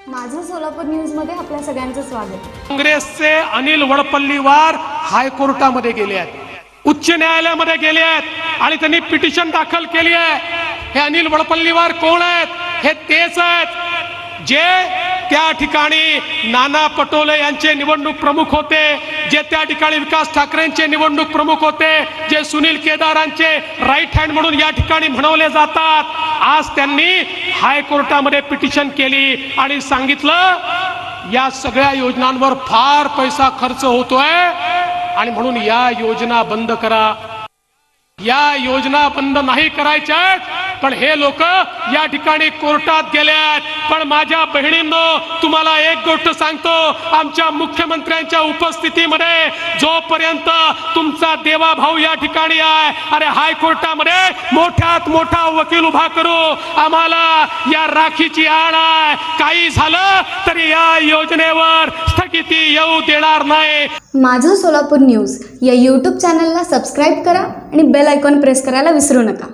सोलापूर न्यूजमध्ये आपल्या सगळ्यांचं स्वागत. काँग्रेसचे अनिल वडपल्लीवार हायकोर्टामध्ये गेले आहेत. उच्च न्यायालयामध्ये गेले आहेत आणि त्यांनी पिटिशन दाखल केली आहे. हे अनिल वडपल्लीवार कोण आहेत? हे तेच आहेत. जे त्या ठिकाणी नाना पटोले यांचे निवडणूक प्रमुख होते जे त्या ठिकाणी विकास ठाकरेंचे निवडणूक प्रमुख होते जे सुनील केदारांचे राईट हँड म्हणून या ठिकाणी म्हणवले जातात. आज त्यांनी हायकोर्टामध्ये पिटिशन केली आणि सांगितलं या सगळ्या योजनांवर फार पैसा खर्च होतोय आणि म्हणून या योजना बंद करा. या योजना बंद नाही करायच्या पण हे लोक या ठिकाणी कोर्टात गेल्यात. पण माझ्या बहिणींनो तुम्हाला एक गोष्ट सांगतो. आमच्या मुख्यमंत्र्यांच्या उपस्थितीमध्ये जोपर्यंत तुमचा देवा भाऊ या ठिकाणी आहे अरे हायकोर्टामध्ये मोठ्यात मोठा वकील उभा करू. आम्हाला या राखीची आड आहे. काही झालं तरी या योजनेवर स्थगिती येऊ देणार नाही. माझं सोलापूर न्यूज या यूट्यूब चॅनलला सबस्क्राईब करा आणि बेल आयकॉन प्रेस करायला विसरू नका.